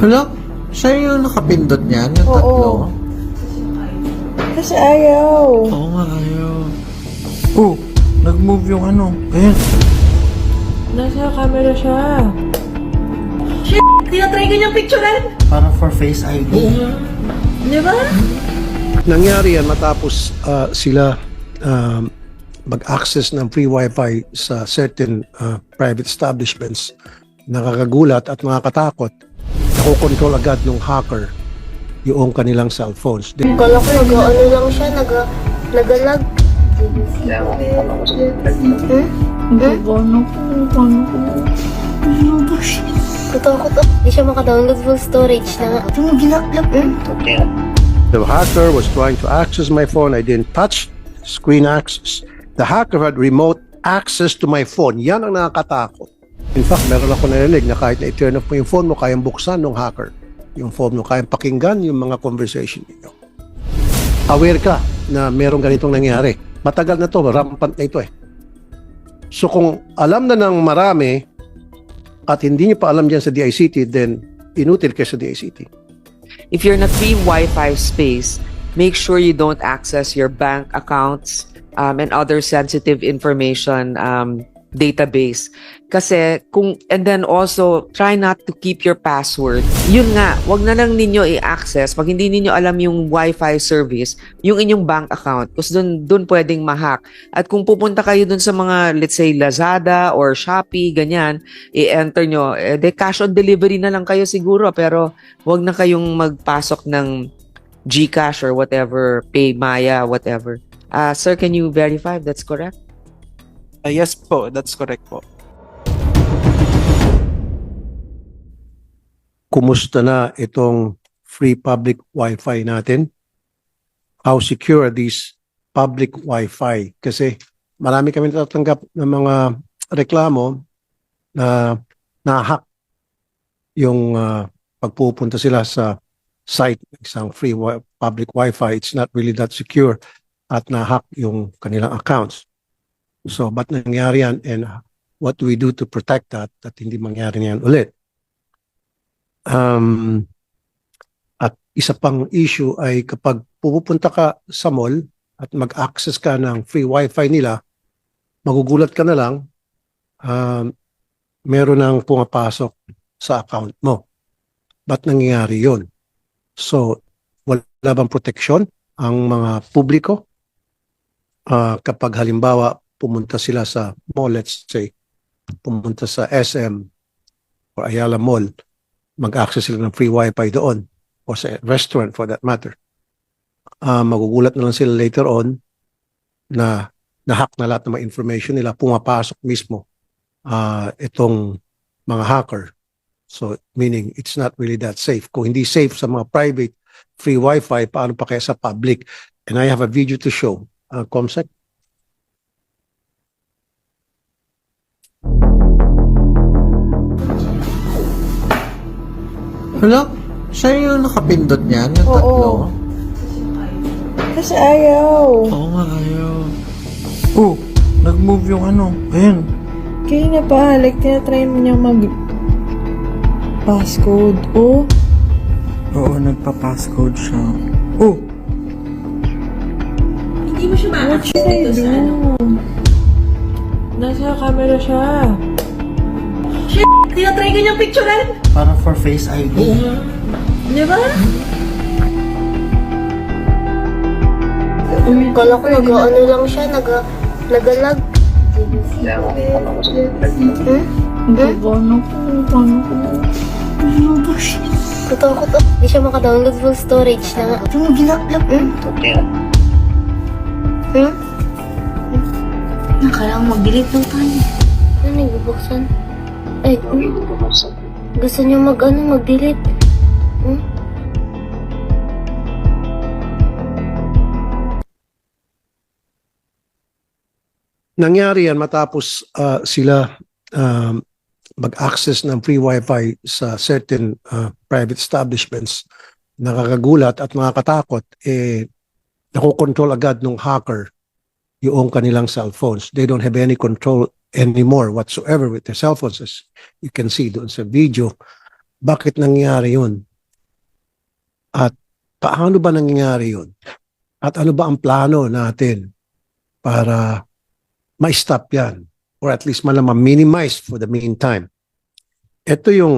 Hala, siya yung nakapindot niyan, yung Oo. tatlo. Kasi ayaw. Oo nga, ayaw. Oh, nag-move yung ano. Ayan. Nasa camera siya. Shit! Tinatry ko niyang picturean! Para for face ID. Di ba? Nangyari yan matapos ah, sila um, mag-access ng free wifi sa certain ah, private establishments. Nakakagulat at nakakatakot. Nakokontrol agad ng hacker yung kanilang cellphones. Kala ko nag-ano lang siya, nag nagalag. Paano ko? Paano ko? Katakot ako. Hindi siya makadownload full storage na nga. Ito mo ginaklap. Hmm? The hacker was trying to access my phone. I didn't touch screen access. The hacker had remote access to my phone. Yan ang nakakatakot. In fact, meron ako narinig na kahit na i-turn off mo yung phone mo, kayang buksan ng hacker. Yung phone mo, kayang pakinggan yung mga conversation ninyo. Aware ka na merong ganitong nangyari. Matagal na to, rampant na ito eh. So kung alam na ng marami at hindi niyo pa alam dyan sa DICT, then inutil kayo sa DICT. if you're in a free Wi-Fi space, make sure you don't access your bank accounts um, and other sensitive information um, database. Kasi kung and then also try not to keep your password. Yun nga, wag na lang ninyo i-access pag hindi ninyo alam yung Wi-Fi service, yung inyong bank account kasi doon doon pwedeng ma-hack. At kung pupunta kayo doon sa mga let's say Lazada or Shopee ganyan, i-enter nyo, eh, de cash on delivery na lang kayo siguro pero wag na kayong magpasok ng GCash or whatever, PayMaya, whatever. Uh, sir, can you verify if that's correct? Ah, yes po, that's correct po. kumusta na itong free public Wi-Fi natin? How secure are these public Wi-Fi? Kasi marami kami natatanggap ng mga reklamo na na-hack yung ah, pagpupunta sila sa site ng isang free wi- public Wi-Fi. It's not really that secure at na-hack yung kanilang accounts. So, ba't nangyari yan and what do we do to protect that at hindi mangyari yan ulit? Um, at isa pang issue ay kapag pupunta ka sa mall at mag-access ka ng free wifi nila, magugulat ka na lang, um, meron nang pumapasok sa account mo. Ba't nangyayari yun? So, wala bang proteksyon ang mga publiko? Ah, kapag halimbawa pumunta sila sa mall, let's say, pumunta sa SM or Ayala Mall, mag-access sila ng free wifi doon o sa restaurant for that matter. Ah, magugulat na lang sila later on na na-hack na lahat ng mga information nila, pumapasok mismo ah, itong mga hacker. So, meaning it's not really that safe. Kung hindi safe sa mga private free wifi, paano pa kaya sa public? And I have a video to show. Uh, Comsec? Hala, siya yung nakapindot niyan, yung Oo. tatlo. Kasi ayaw. Oo nga, ayaw. Oh, nag-move yung ano. Ayan. Kaya na pa, like, tinatry mo niyang mag passcode. Oh, Oo, nagpa-passcode siya. Oh, what should I do? Nasa camera siya. Tinatry ko niyang picturean! para for face ID. Di ba? Kala ko nag-ano lang siya, nag nagalag. Hmm? Paano ko? Paano ko? Katakot ako. Hindi siya makadownload full storage na nga. Ito mo ginaklap. Hmm? Hmm? Kailangan mag-delete daw tayo. Ano yung bubuksan? Ay, hmm? Gusto niya mag, ano, mag-delete. Hmm? Nangyari yan matapos ah, sila um, mag-access ng free wifi sa certain ah, private establishments. Nakakagulat at nakakatakot, eh, nakokontrol agad ng hacker yung kanilang cellphones. They don't have any control anymore whatsoever with their cell phones. As you can see doon sa video, bakit nangyari yun? At paano ba nangyari yun? At ano ba ang plano natin para ma-stop yan? Or at least man ma-minimize for the meantime. Ito yung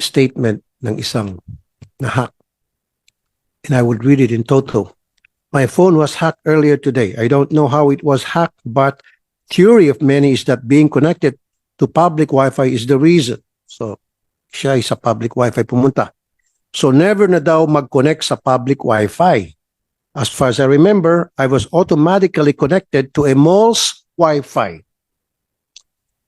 statement ng isang na-hack. And I would read it in total. My phone was hacked earlier today. I don't know how it was hacked, but theory of many is that being connected to public Wi-Fi is the reason. So, siya sa public Wi-Fi pumunta. So, never na daw mag-connect sa public Wi-Fi. As far as I remember, I was automatically connected to a mall's Wi-Fi.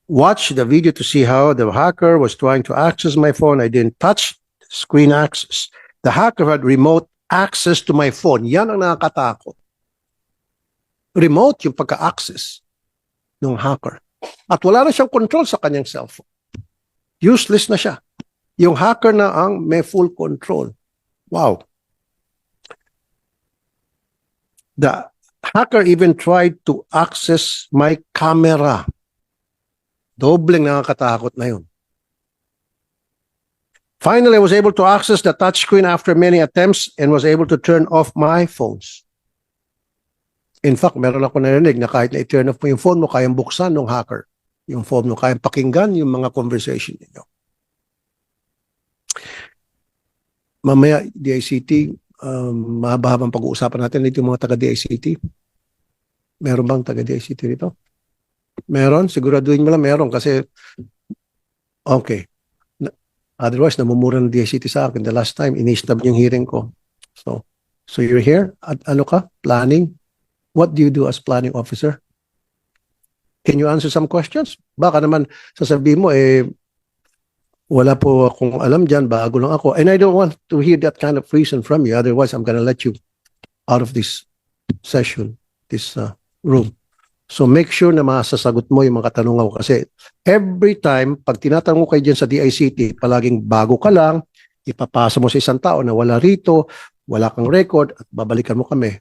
Watch the video to see how the hacker was trying to access my phone. I didn't touch screen access. The hacker had remote access to my phone. Yan ang nakakatakot. Remote yung pagka-access ng hacker. At wala na siyang control sa kanyang cellphone. Useless na siya. Yung hacker na ang may full control. Wow. The hacker even tried to access my camera. Dobleng nakakatakot na yun. Finally, I was able to access the touchscreen after many attempts and was able to turn off my phones. In fact, meron ako narinig na kahit na i-turn off mo yung phone mo, kayang buksan ng hacker. Yung phone mo, kayang pakinggan yung mga conversation ninyo. Mamaya, DICT, um, mahaba-habang pag-uusapan natin dito yung mga taga-DICT. Meron bang taga-DICT dito? Meron? Siguraduhin mo lang meron kasi okay. Otherwise, namumura ng DICT sa akin. The last time, inistab yung hearing ko. So, so you're here? At ano ka? Planning? What do you do as planning officer? Can you answer some questions? Baka naman sasabihin mo, eh, wala po akong alam dyan, bago lang ako. And I don't want to hear that kind of reason from you. Otherwise, I'm gonna let you out of this session, this uh, room. So make sure na masasagot mo yung mga katanungan ko kasi every time, pag tinatanong ko kayo dyan sa DICT, palaging bago ka lang, ipapasa mo sa isang tao na wala rito, wala kang record, at babalikan mo kami.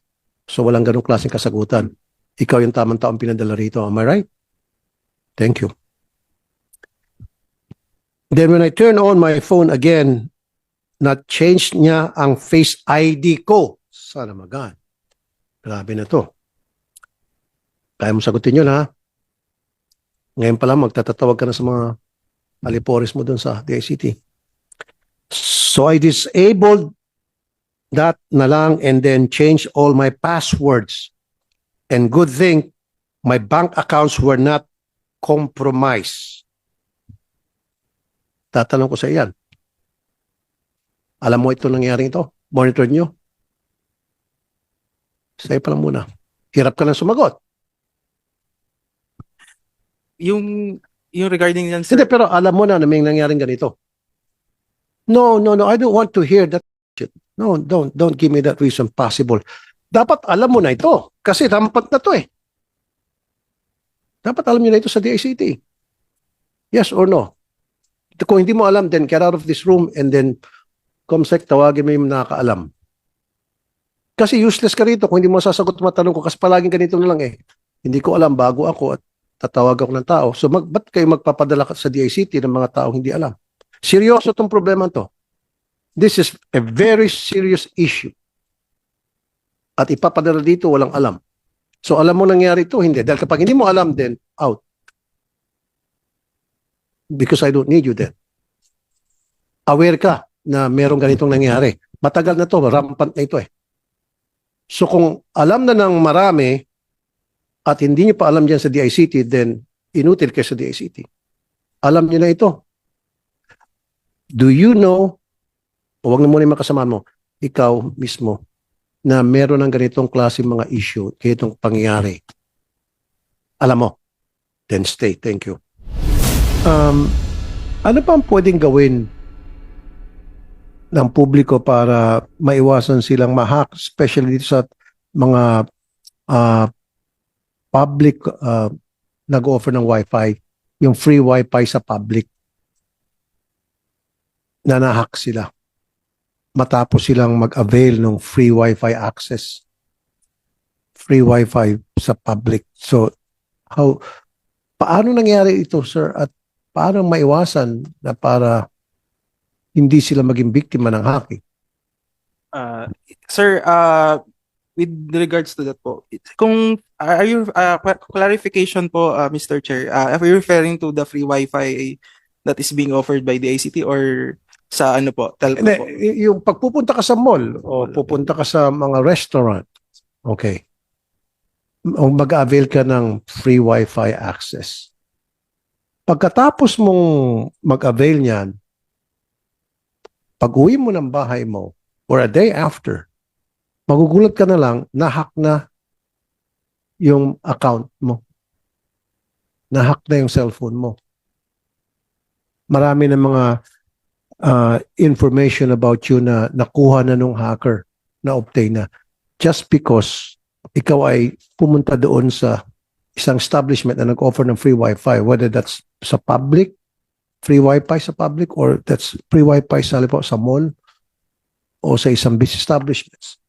So walang ganong klaseng kasagutan. Ikaw yung tamang taong pinadala rito. Am I right? Thank you. Then when I turn on my phone again, na-change niya ang face ID ko. Sana magan. Grabe na to. Kaya mo sagutin yun ha. Ngayon pa lang magtatatawag ka na sa mga alipores mo dun sa DICT. So I disabled that na lang and then change all my passwords. And good thing, my bank accounts were not compromised. Tatanong ko sa iyan. Alam mo ito nangyari ito? Monitor nyo? Sa'yo pa lang muna. Hirap ka lang sumagot. Yung, yung regarding yan, sir, Hindi, pero alam mo na na may nangyaring ganito. No, no, no. I don't want to hear that shit. No, don't, don't give me that reason possible. Dapat alam mo na ito. Kasi rampat na to eh. Dapat alam niyo na ito sa DICT. Yes or no? Kung hindi mo alam, then get out of this room and then Comsec, tawagin mo yung nakakaalam. Kasi useless ka rito kung hindi mo sasagot mga tanong ko kasi palaging ganito na lang eh. Hindi ko alam bago ako at tatawag ako ng tao. So mag, ba't kayo magpapadala sa DICT ng mga taong hindi alam? Seryoso tong problema to. This is a very serious issue. At ipapadala dito walang alam. So alam mo nangyari ito, hindi. Dahil kapag hindi mo alam, then out. Because I don't need you then. Aware ka na merong ganitong nangyari. Matagal na to, rampant na ito eh. So kung alam na ng marami at hindi niyo pa alam dyan sa DICT, then inutil kayo sa DICT. Alam niyo na ito. Do you know, o wag na muna yung makasama mo, ikaw mismo, na meron ng ganitong klase mga issue, ganitong pangyayari. Alam mo, then stay. Thank you. Um, ano pa ang pwedeng gawin ng publiko para maiwasan silang ma-hack, especially dito sa mga ah, public ah, nag-offer ng Wi-Fi, yung free Wi-Fi sa public na na-hack sila matapos silang mag-avail ng free Wi-Fi access. Free Wi-Fi sa public. So, how, paano nangyari ito, sir? At paano maiwasan na para hindi sila maging biktima ng hacking? Uh, sir, uh, with regards to that po, kung are you uh, cla- clarification po, uh, Mr. Chair, uh, are you referring to the free Wi-Fi that is being offered by the ICT or sa ano po, telco Hindi, po? y- yung pagpupunta ka sa mall o pupunta ka sa mga restaurant, okay, o mag-avail ka ng free Wi-Fi access. Pagkatapos mong mag-avail niyan, pag-uwi mo ng bahay mo or a day after, magugulat ka na lang, na-hack na yung account mo. Na-hack na yung cellphone mo. Marami ng mga uh, information about you na nakuha na nung hacker na obtain na. Just because ikaw ay pumunta doon sa isang establishment na nag-offer ng free wifi whether that's sa public free wifi sa public or that's free wifi sa halimbawa sa mall o sa isang business establishments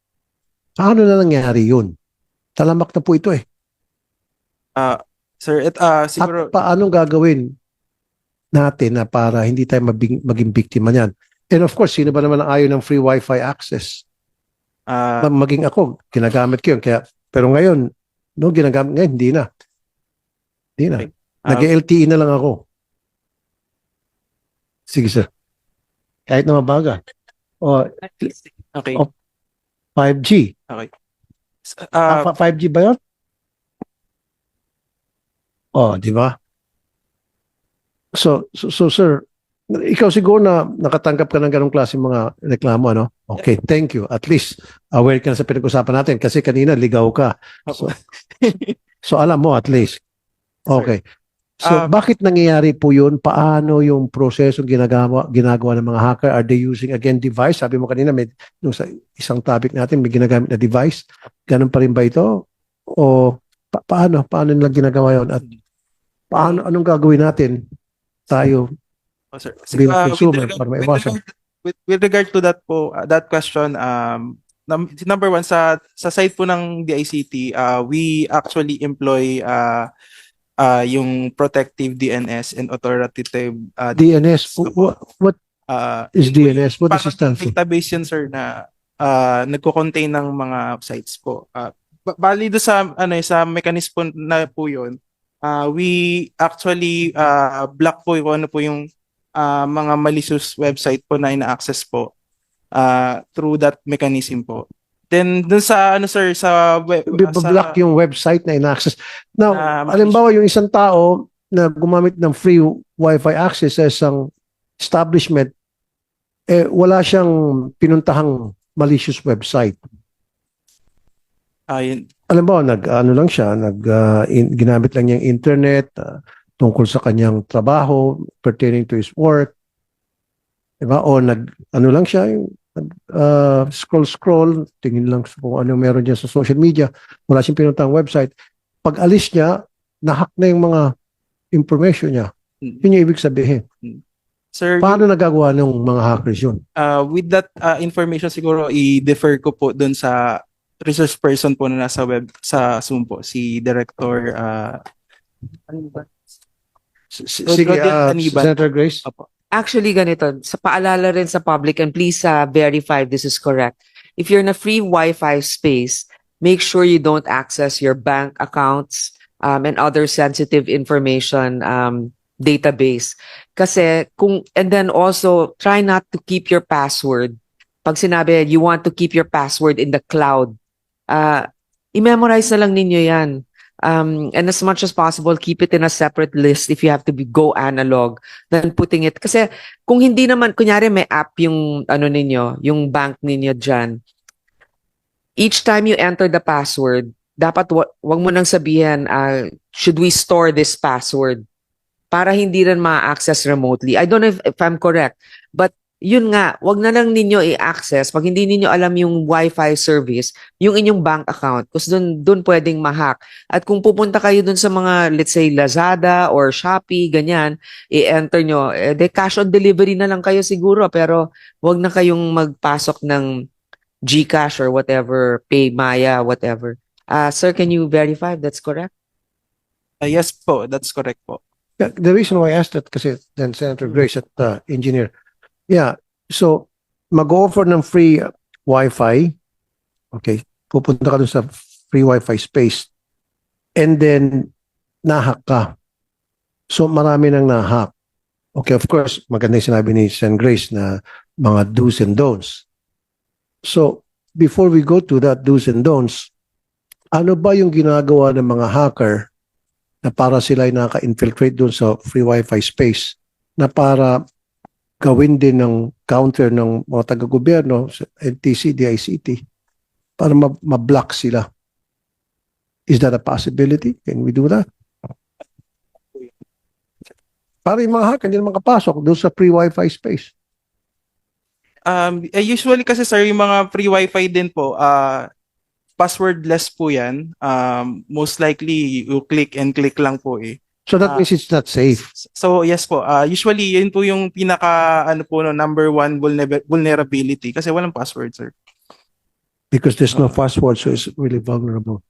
paano na nangyari yun? Talamak na po ito eh. Sir, it, uh, siguro, at paanong gagawin natin na para hindi tayo mabing, maging biktima niyan and of course sino ba naman ang ayaw ng free wifi access uh, Ma- maging ako, ginagamit ko yun. Kaya, pero ngayon, no, ginagamit ngayon, hindi na. Hindi na. Okay. Ah, Nag-LTE na lang ako. Sige, sir. Kahit na mabaga. O, okay. Oh, 5G. Uh, Ah, pa- 5G ba yun? Oh, di ba? So, so, so, sir, ikaw siguro na nakatanggap ka ng ganong klase mga reklamo, ano? Okay, thank you. At least, aware ka na sa pinag-usapan natin kasi kanina ligaw ka. So, so alam mo at least. Okay. So, Ah, bakit nangyayari po yun? Paano yung proseso ginagawa, ginagawa ng mga hacker? Are they using, again, device? Sabi mo kanina, may, nung sa isang topic natin, may ginagamit na device. Ganun pa rin ba ito? O pa- paano? Paano nila ginagawa yun? At paano, anong gagawin natin? Tayo, Oh, sir. Bilang Uh, with consumer, regard- para with maiwasan. regard- With, with regard to that po, uh, that question, um, num- number one, sa, sa side po ng DICT, uh, we actually employ uh, uh, yung protective DNS and authoritative uh, DNS. What, what uh, is po DNS? What does it stand for? database yun, sir, na uh, nagko-contain ng mga sites po. Uh, ba- bali do sa ano sa mechanism na po yun, uh, we actually uh, block po yung ano po yung uh, mga malicious website po na ina-access po uh, through that mechanism po. Then dun sa ano sir sa web uh, sa- block yung website na in-access. Now, Ah, halimbawa yung isang tao na gumamit ng free Wi-Fi access sa isang establishment, eh, wala siyang pinuntahang malicious website. ah, yun. Alam mo, nag, ano lang siya, nag, ah, in- ginamit lang niya yung internet ah, tungkol sa kanyang trabaho, pertaining to his work. Diba? O nag, ano lang siya, yung, nag, ah, scroll, scroll, tingin lang kung ano meron niya sa social media, wala siyang pinuntahang website. Pag alis niya, nahack na yung mga information niya. Mm. Yun yung ibig sabihin. Sir, Paano nagagawa ng mga hackers yun? uh, with that uh, information siguro i-defer ko po doon sa resource person po na nasa web sa Zoom po si Director uh, ano ba? S- Sige, Rodel ah, Caniban. Senator Grace. Actually, ganito, sa paalala rin sa public, and please uh, verify if this is correct. If you're in a free Wi-Fi space, make sure you don't access your bank accounts um, and other sensitive information um, database. Kasi kung, and then also, try not to keep your password. Pag sinabi, you want to keep your password in the cloud, uh, i-memorize na lang ninyo yan. Um, and as much as possible, keep it in a separate list if you have to be go analog than putting it. Kasi kung hindi naman, kunyari may app yung ano ninyo, yung bank ninyo dyan, each time you enter the password, dapat wa- wag mo nang sabihin, ah, should we store this password? Para hindi rin ma-access remotely. I don't know if, if I'm correct, but yun nga, wag na lang ninyo i-access pag hindi ninyo alam yung Wi-Fi service, yung inyong bank account. Kasi doon, doon pwedeng ma-hack. At kung pupunta kayo doon sa mga, let's say, Lazada or Shopee, ganyan, i-enter nyo, eh, de cash on delivery na lang kayo siguro, pero wag na kayong magpasok ng GCash or whatever, PayMaya, whatever. Uh, sir, can you verify if that's correct? uh, yes po that's correct po Yeah, the reason why I asked that kasi then Senator Grace at uh, engineer, yeah, So, mag-offer ng free Wi-Fi. Okay. Pupunta ka dun sa free Wi-Fi space. And then, nahack ka. So, marami nang nahack. Okay, of course, maganda yung sinabi ni Sen Grace na mga do's and don'ts. So, before we go to that do's and don'ts, ano ba yung ginagawa ng mga hacker na para sila ay naka-infiltrate doon sa free Wi-Fi space na para gawin din ng counter ng mga taga-gobyerno NTC, DICT para ma- ma-block sila. Is that a possibility? Can we do that? Para yung mga hacker hindi na makapasok doon sa free Wi-Fi space. Um, eh, usually kasi sir, yung mga free wifi din po, uh, passwordless po yan. Um, most likely, you click and click lang po eh. So that Ah. means it's not safe. So yes po, uh, usually yun po yung pinaka ano po no, number one vulner- vulnerability kasi walang password sir. Because there's no password, so it's really vulnerable.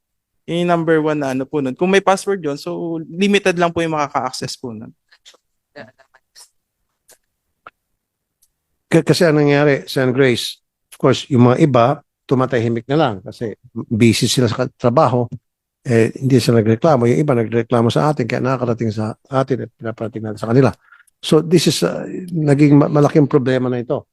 Yun yung number one na ano po nun. Kung may password yun, so limited lang po yung makaka-access po nun. K- kasi anong nangyari, San Grace, of course, yung mga iba, tumatahimik na lang kasi busy sila sa trabaho. Eh, hindi sila nagreklamo. Yung iba nagreklamo sa atin kaya nakakarating sa atin at pinaparating natin sa kanila. So this is uh, naging ma- malaking problema na ito.